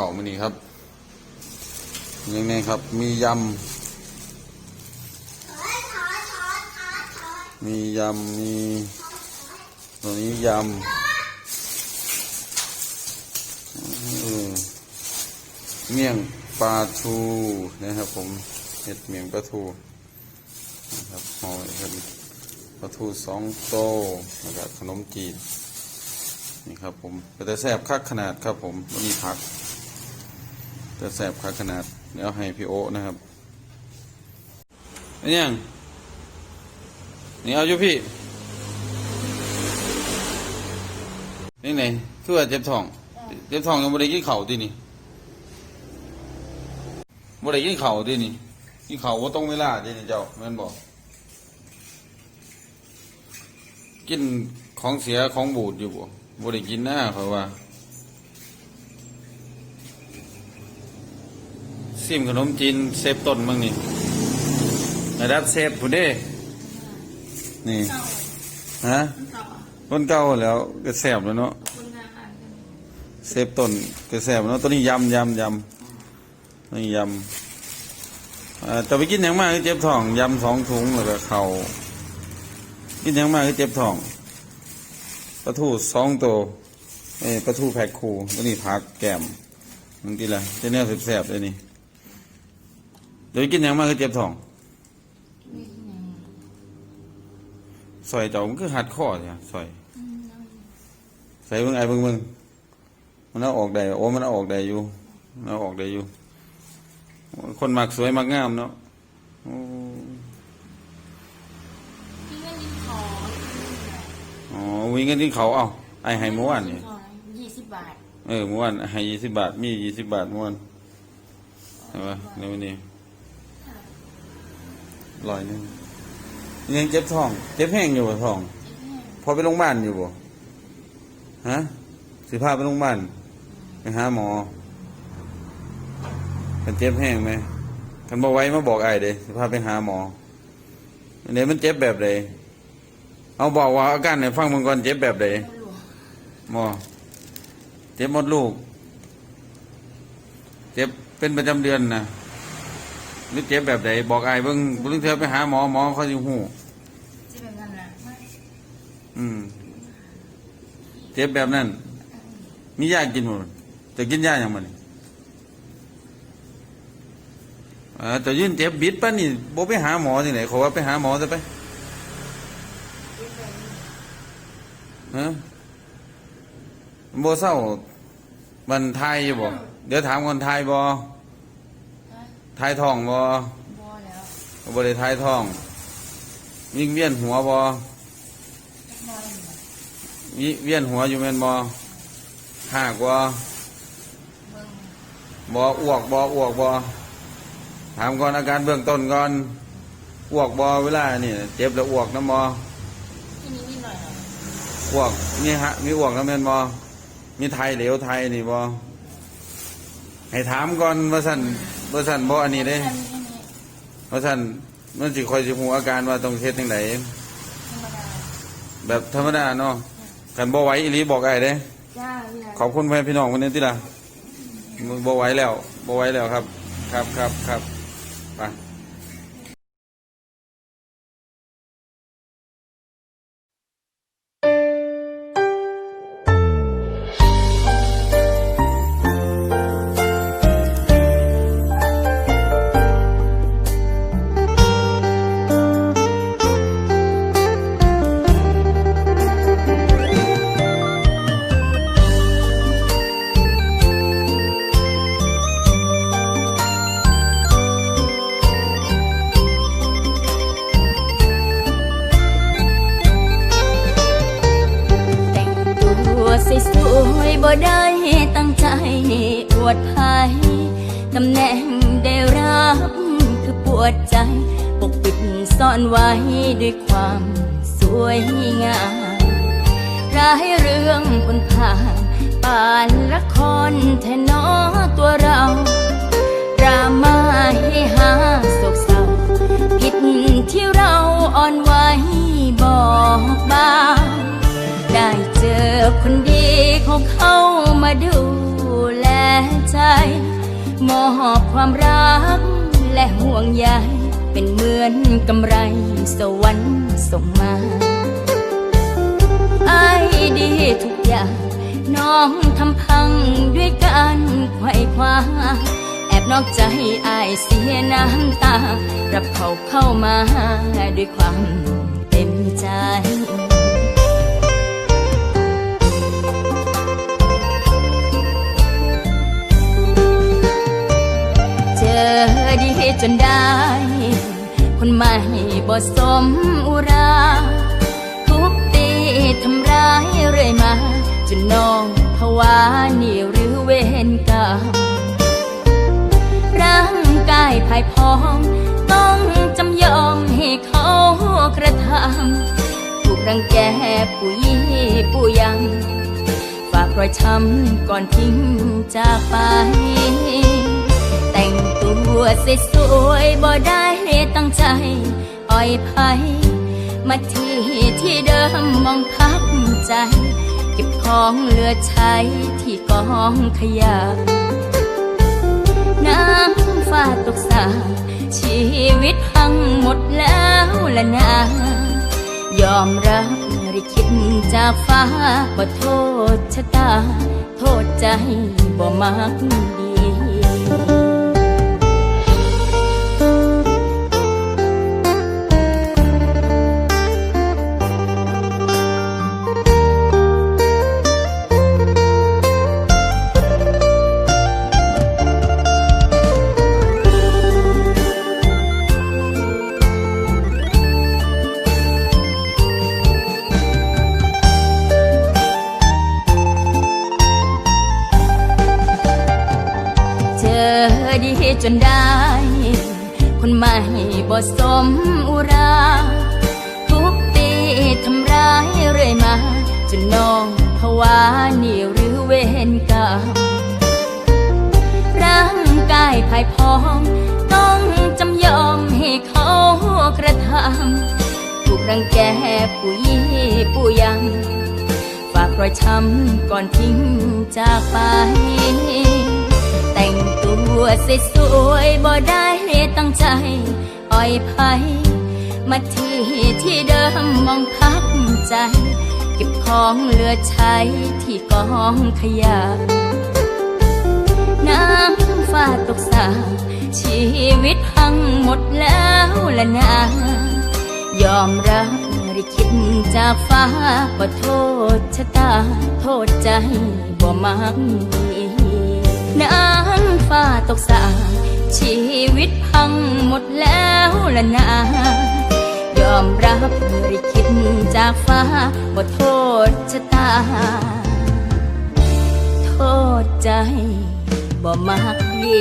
ข้าวมื้อนี้ครับยังไงครับ มียำมียำมีตัวนี้ยำเออเมี่ยงปลาทูนะครับผมเห็ดเมี่ยงปลาทูนะครับห่อครับปลาทูสองโตแล้วก็ขนมจีนนี่ครับผมแต่แซ่บคักขนาดครับผมวันนี้พัก แต่แซ่บคักขนาด เดี๋ยวให้พี่โอนะครับนนี้ยังนี่เอาอยู่พี่ นี่ไหนคือว่าเจ็บท้อง เจ็บท้องยังบ่ได้กินเข้าวตินี่บ่ได้กินเข้าวตินี่กินเข้าวบ่ตรงเวลาตินี่เจ้าแม่นบ่กินของเสียของบูดอยู่บ่บ่ได้กินหนะเขาว่า ซิมขนมจีนเซฟต้นบ้างนี่ระดับเซฟผู้เด้ นี่ ฮะเศร้าคนเก่าแล้วก็แสบแล้วเนาะเซฟต้นก็แสบเนาะตัวนี้ยำยำยำนี่ยำอ่าจะไปกินหยังมากคือเจ็บท้องยำสองถุงแล้วก็เข่ากินหยังมากคือเจ็บท้องปลาทูสองตัวเอ้ยปลาทูแพ็คคูตัวนี้ผักแก้มมันกินละจะเนี่ยแสบๆเลยนี่ ดี๋ยวกินหยังมากคือเจ็บท้องนี่ยังซอยเจ้ามันคือหัดข้อเนี่ยซอยใส่เบิ่งไอ้เบิ่งเบิ่งมันเอาออกได้โอ้มันเอาออกได้อยู่มันเอาออกได้อยู่ คนมักสวยมักงามเนาะโอ้ที่เล่นดินขออ๋อวิ่งกันที่เขาเอ้าไอ้ให้เมื่อวานนี่ยี่สิบบาท เออเมื่อวานให้ยี่สิบบาท มียี่สิบบาทเมื่อวานใช่ปะในวันนี้ ร้อยหนึงยังเจ็บท้อง เจ็บแห้งอยู่บ่ท้อง พอไปโรงพยาบาลอยู่บ่ฮะสิพาไปโรงพยาบาลไปหาหมอมันเจ็บแห้งไหมคันบ่ไหว้มาบอกไอ้ายเด้สิพาไปหาหมออันนี้มันเจ็บแบบใดเอาบอกว่าอาการไหนฟังมึงก่อนเจ็บแบบใดไม่รู้หมอเจ็บหมดลูก เจ็บเป็นประจำเดือนนะ หรือเจ็บแบบใดบอกไอ้เบิ่งเบิ่งเธอไปหาหมอหมอเขาสิฮู้ที่เป็นนั่นะอืม เจ็บแบบนั้น มียากินหมดจะกินยาอย่างมันเออแต่ยื่นเจ็บบิดปะนี่บ่ไปหาหมอที่ไหนเขาว่าไปหาหมอจะไปฮะโบเศร้ามันทายอยู่บ่เดี๋ยวถามคนไทยบ่ ทายท้องบ่บอแล้วบ่ได้ทายท้อง วิ่งเวียนหัวบ่บออยู่วิเวียนหัวอยู่แม่นบ่หากบ่เบิ่งบ่อ้วกบ่อ้วกบ่ถามก่อนอาการเบื้องต้นก่อนอ้วกบ่เวลานี่เจ็บแล้วอ้วกน้ำบ่ที่นี้นิดหน่อยหน่อยอ้วกมีฮะมีอ้วกน้ำแม่นบ่มีไทยเหลวไทยนี่บ่ให้ถามก่อนว่าซั่น ว่าซั่นบ่อันนี้เด้แค่นี้แค่นี้ว่าซั่นมันสิค่อยสิฮู้อาการว่าต้องเฮ็ดจังไดธรรมดาแบบธรรมดาเนาะคันบ่ไหวอีหลีบอกอ้ายเด้จ้าพี่นายขอบคุณแฟนพี่น้องวันนี้ที่ละบ่ไหวแล้วบ่ไหวแล้วครับ ครับครับครับไป บ่ได้ตั้งใจอวดภัยตำแหน่งได้รับคือปวดใจ ปกปิดซ่อนไว้ด้วยความสวยงามร้ายเรื่องบนผ่านป่านละครแทนนอตัวเราดราม่าให้หาโศกเศร้าผิดที่เราอ่อนไหวบอก เจอคนดีเขาเข้ามาดูแลใจ มอบความรักและห่วงใยเป็นเหมือนกำไรสวรรค์ส่งมาไอ้ดีทุกอย่างน้องทำพังด้วยการไขว่คว้าแอบนอกใจอายเสียน้ำตา รับเขาเข้ามาด้วยความเต็มใจ จนได้ คนใหม่บ่สมอุราทุบตีทำร้ายเรื่อยมา จนน้องภาวะนี่หรือเวรกรรมร่างกายภายพอง ต้องจำยอมให้เขากระทำถูกรังแกปุยปุยยังฝากรอยช้ำก่อนทิ้งจากไป ต่งตัวสวยบ่ได้ตั้งใจอ่อยภัยมาที่ที่เดิมมองพักใจ เก็บของเหลือใช้ที่กองขยะน้ำฟ้าตกสาชีวิตพังหมดแล้วละนายอมรับริคิดจากฟ้าว่โทษชะตา โทษใจบ่มักดี จนได้ คนใหม่บ่สมอุราทุบตีทำร้ายเรื่อยมา จนน้องภาวะนี่หรือเวรกรรมร่างกายภายพอง ต้องจำยอมให้เขากระทำถูกรังแกปุยปุยยังฝากรอยช้ำก่อนทิ้งจากไป แต่งตัวสวยๆบ่ได้ตั้งใจ อ่อยภัยมาที่ที่เดิมมองพักใจ เก็บของเหลือใช้ที่กองขยะน้ำฟ้าตกสาชีวิตพังหมดแล้วละนายอมรับริคิดจากฟ้าว่าโทษชะตา โทษใจบ่มักดี น้ำฟ้าตกสาชีวิตพังหมดแล้วละนายอมรับริคิดจากฟ้าบทโทษชะตา โทษใจบ่มักดี